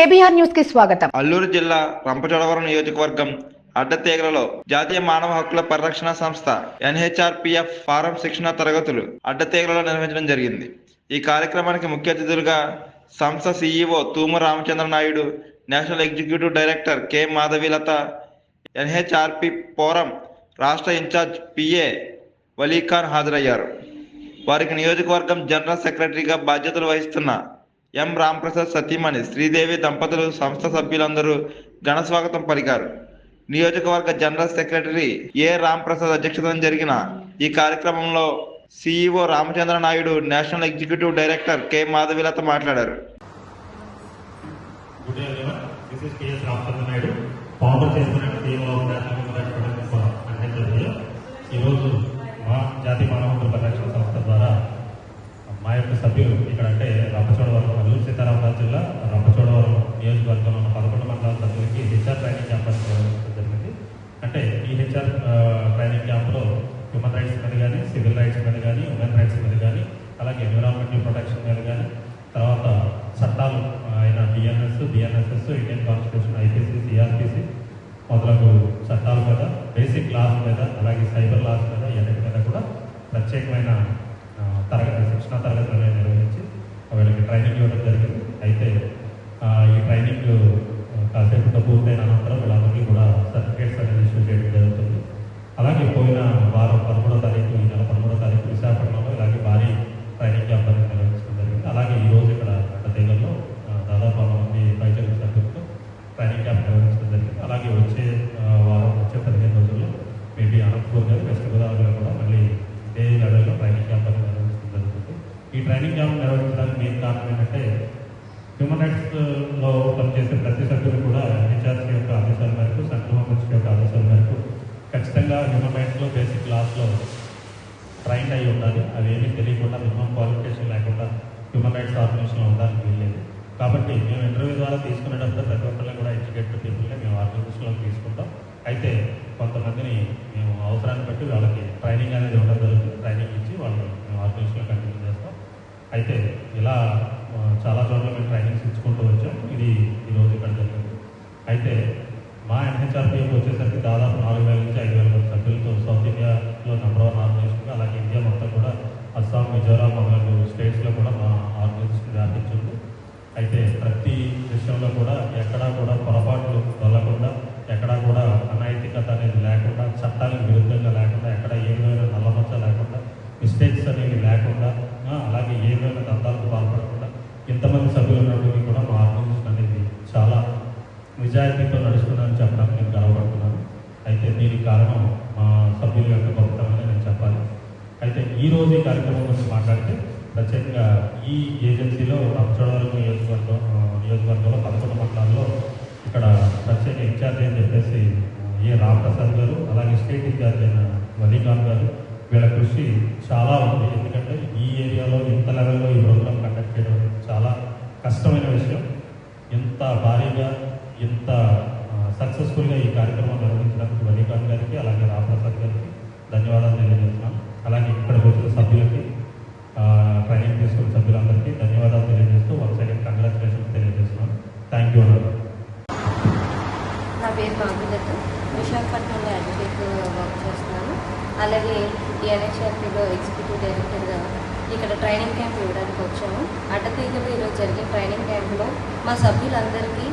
KBR న్యూస్కి స్వాగతం. అల్లూరు జిల్లా రంపచోడవరం నియోజకవర్గం అడ్డతీగలలో జాతీయ మానవ హక్కుల పరిరక్షణ సంస్థ ఎన్హెచ్ఆర్పిఎఫ్ ఫారం శిక్షణ తరగతులు అడ్డతీగలలో నిర్వహించడం జరిగింది. ఈ కార్యక్రమానికి ముఖ్య అతిథులుగా సంస్థ CEO Thumu Ramachandra Naidu national executive director K Madhavilatha NHRP forum రాష్ట్ర ఇన్ఛార్జ్ పిఏ వలీఖాన్ హాజరయ్యారు. వారికి నియోజకవర్గం జనరల్ సెక్రటరీగా బాధ్యతలు వహిస్తున్న ఎం. రాంప్రసాద్ సతీమణి శ్రీదేవి దంపతులు సంస్థ సభ్యులందరూ ఘన స్వాగతం పలికారు. నియోజకవర్గ జనరల్ సెక్రటరీ ఏ. రాంప్రసాద్ అధ్యక్షతన జరిగిన ఈ కార్యక్రమంలో CEO Ramachandra Naidu national executive director K. Madhavilatha మాట్లాడారు. ఈరోజు మా జాతి మానవ సంస్థ ద్వారా మా యొక్క సభ్యులు ఇక్కడ అంటే రంపచోడవరం అల్లూరు సీతారామరాజు జిల్లా రంపచోడవరం నియోజకవర్గంలో ఉన్న పదకొండు మండలాల సభ్యులకి హెచ్ఆర్ ట్రైనింగ్ క్యాంప్ నిర్వహించడం జరిగింది అంటే ఈ హెచ్ఆర్ ట్రైనింగ్ క్యాంప్లో హ్యూమన్ రైట్స్ మీద కానీ సివిల్ రైట్స్ మీద కానీ ఉమెన్ రైట్స్ మీద కానీ అలాగే ఎన్విరాన్మెంటల్ ప్రొటెక్షన్ మీద కానీ తర్వాత చట్టాలు ఆయన BNS DNS DNSS Indian constitution IPC CrPC మొదలగు చట్టాల మీద బేసిక్ లాస్ మీద అలాగే సైబర్ లాస్ మీద ఇవన్నిటి మీద కూడా ప్రత్యేకమైన తరగతి శిక్షణ తరగతులు నిర్వహించి వీళ్ళకి ట్రైనింగ్ ఇవ్వడం జరిగింది. అయితే ఈ ట్రైనింగ్ కాసేపు పూర్తయిన అనంతరం వీళ్ళందరికీ కూడా సర్టిఫికేట్స్ అనేది ఇష్యూ చేయడం జరుగుతుంది అలాగే పోయిన వారం పదమూడో తారీఖు ఈ నెల పదమూడో తారీఖు విశాఖపట్నంలో ఇలాగే భారీ ట్రైనింగ్ క్యాంప్ అనేది నిర్వహించడం జరిగింది అలాగే ఈ రోజు ఇక్కడ అడ్డతీగల్లో ఆ, దాదాపు వంద మంది పైచలు సభ్యులతో ట్రైనింగ్ క్యాంప్ నిర్వహించడం జరిగింది అలాగే వచ్చే ఆ, వారం వచ్చే పదిహేను రోజుల్లో మేబీ అనంతపూర్ గారు వెస్ట్ గోదావరిలో కూడా మళ్ళీ ఇదే లెవెల్లో ట్రైనింగ్ క్యాంప్ అనేది నిర్వహించడం జరుగుతుంది ఈ ట్రైనింగ్ క్యాంప్ నిర్వహించడానికి మెయిన్ కారణం ఏంటంటే హ్యూమన్ రైట్స్లో పనిచేసే ప్రతి సభ్యులు కూడా హెచ్ఆర్సీ యొక్క ఆదేశాల మేరకు సంక్రమ పరిస్థితి యొక్క ఆదేశాల మేరకు ఖచ్చితంగా హ్యూమన్ రైట్స్లో బేసిక్ క్లాస్లో ట్రైన్ అయి ఉండాలి. అవేమీ ఏమీ తెలియకుండా మినిమం క్వాలిఫికేషన్ లేకుండా హ్యూమన్ రైట్స్ ఆర్గనైజేషన్లో ఉండాలని వీల్లేదు. కాబట్టి మేము ఇంటర్వ్యూ ద్వారా తీసుకునేటప్పుడు ప్రతి ఒక్కరిని కూడా ఎడ్యుకేటెడ్ పీపుల్ని మేము ఆర్గనైజేషన్లో తీసుకుంటాం. అయితే కొంతమందిని మేము అవసరాన్ని బట్టి వాళ్ళకి ట్రైనింగ్ అనేది ఇవ్వడం జరుగుతుంది ట్రైనింగ్ ఇచ్చి వాళ్ళు మేము ఆర్గనైజేషన్లో కంటిన్యూ చేస్తాం అయితే ఇలా చాలా చోట్ల మేము ట్రైనింగ్స్ ఇచ్చుకుంటూ వచ్చాం. ఇది ఈరోజు ఇక్కడ జరిగింది. అయితే మా ఎన్హెచ్ఆర్పీఎఫ్ వచ్చేసరికి దాదాపు నాలుగు వేల నుంచి ఐదు వేల మంది సభ్యులతో సౌత్ ఇండియాలో నెంబర్ వన్ ఆర్గనైజేషన్ అలాగే ఇండియా మొత్తం కూడా అస్సాం మిజోరాం మొదలగు స్టేట్స్లో కూడా మా ఆర్గనైజేషన్ వ్యాపించింది. అయితే ప్రతి విషయంలో కూడా ఎక్కడా కూడా పొరపాట్లు వెళ్ళకుండా ఎక్కడా కూడా అనైతికత అనేది లేకుండా చట్టాలకు విరుద్ధంగా లేకుండా ఎక్కడ ఏ విధమైన నల్లమచ్చ లేకుండా మిస్టేక్స్ అనేవి ఎంతమంది ఇంతమంది సభ్యులు ఉన్నప్పటికీ కూడా మా ఆర్గనైజేషన్ అనేది చాలా నిజాయితీతో నడుస్తుందని చెప్పడానికి నేను గర్వపడుతున్నాను. అయితే దీనికి కారణం మా సభ్యుల యొక్క గొప్పతనని నేను చెప్పాలి. అయితే ఈ రోజు ఈ కార్యక్రమం గురించి మాట్లాడితే ప్రత్యేకంగా ఈ ఏజెన్సీలో రంచోడవరం నియోజకవర్గం నియోజకవర్గంలో పదకొండు మండలాల్లో ఇక్కడ ప్రత్యేక ఇన్ఛార్జ్ అని చెప్పేసి ఏ రామప్రసాద్ గారు అలాగే స్టేట్ ఇన్ఛార్జ్ అయిన వలీఖాన్ గారు వీళ్ళ కృషి చాలా ఉంది. ఎందుకంటే ఈ ఏరియాలో ఇంత లెవెల్లో ఈ ప్రోగ్రామ్ కండక్ట్ చేయడం చాలా కష్టమైన విషయం. ఇంత భారీగా ఇంత సక్సెస్ఫుల్గా ఈ కార్యక్రమం నిర్వహించడానికి వలీఖాన్ గారికి అలాగే రామప్రసాద్ గారికి ధన్యవాదాలు తెలియజేస్తున్నాం. అలాగే ఇక్కడికి వచ్చిన సభ్యులకి ట్రైనింగ్ తీసుకున్న సభ్యులందరికీ ధన్యవాదాలు తెలియజేస్తూ వన్ సెకండ్ కంగ్రాచులేషన్స్ తెలియజేస్తున్నాం. థ్యాంక్ యూ అన్నారు నా పేరు బాబుదత్ విశాఖపట్నంలో అడ్వకేట్ వర్క్ చేస్తున్నాను. అలాగే ఎన్హెచ్ఆర్పీలో ఎగ్జిక్యూటివ్ డైరెక్టర్గా ఇక్కడ ట్రైనింగ్ క్యాంప్ ఇవ్వడానికి వచ్చాము. అడ్డతీగలో ఈరోజు జరిగిన ట్రైనింగ్ క్యాంప్లో మా సభ్యులందరికీ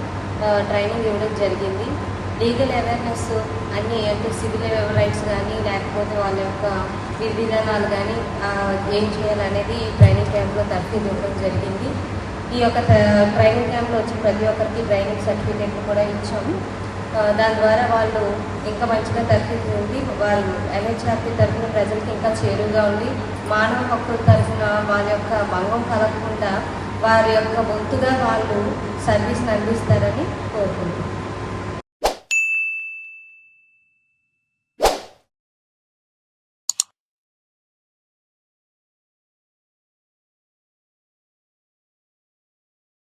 ట్రైనింగ్ ఇవ్వడం జరిగింది. లీగల్ అవేర్నెస్ అన్నీ అంటే సివిల్ రైట్స్ కానీ లేకపోతే వాళ్ళ యొక్క విధి విధానాలు కానీ ఏం చేయాలనేది ఈ ట్రైనింగ్ క్యాంప్లో తర్ఫీదు ఇవ్వడం జరిగింది. ఈ యొక్క ట్రైనింగ్ క్యాంప్లో వచ్చిన ప్రతి ఒక్కరికి ట్రైనింగ్ సర్టిఫికేట్లు కూడా ఇచ్చాము. దాని ద్వారా వాళ్ళు ఇంకా మంచిగా తరఫీదు ఉండి వాళ్ళు ఎంహెచ్ఆర్పి తరఫున ప్రజలకి ఇంకా చేరువుగా ఉండి మానవ హక్కుల తరఫున వారి యొక్క భంగం కలగకుండా వారి యొక్క వంతుగా వాళ్ళు సర్వీస్ని అందిస్తారని కోరుకుంటున్నాను